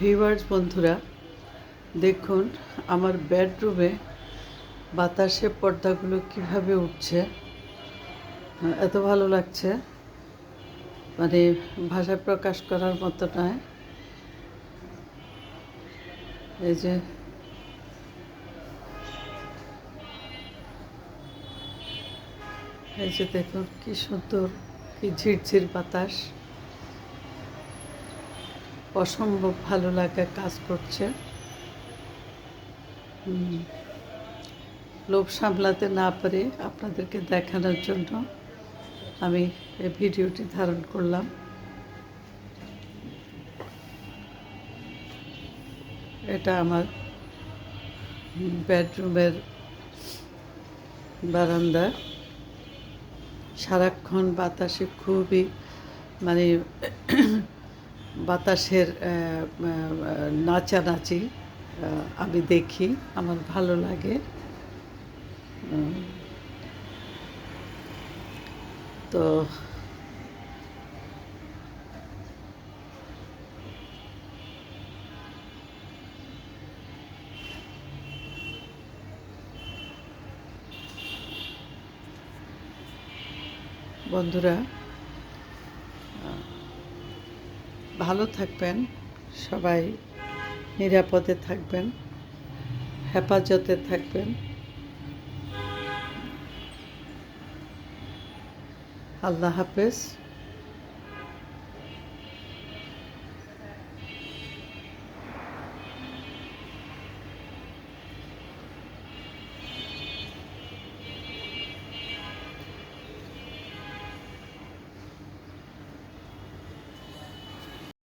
Viewers, বন্ধুরা, দেখুন আমার বেডরুমে বাতাসে পর্দাগুলো কীভাবে উঠছে। এত ভালো লাগছে। মানে ভাষায় প্রকাশ করার মতো নয়। এই যে এই যে দেখুন কি সুন্দর, কি ঝিরঝির বাতাস। অসম্ভব ভালো লাগা কাজ করছে। লোভ সামলাতে না পারে আপনাদেরকে দেখানোর জন্য আমি এই ভিডিওটি ধারণ করলাম। এটা আমার বেডরুমের বারান্দা। সারাক্ষণ বাতাসে খুবই মানে বাতাসের নাচানাচি আমি দেখি আমার ভালো লাগে। তো বন্ধুরা ভালো থাকবেন সবাই নিরাপদে থাকবেন হেফাজতে থাকবেন। আল্লাহ হাফেজ।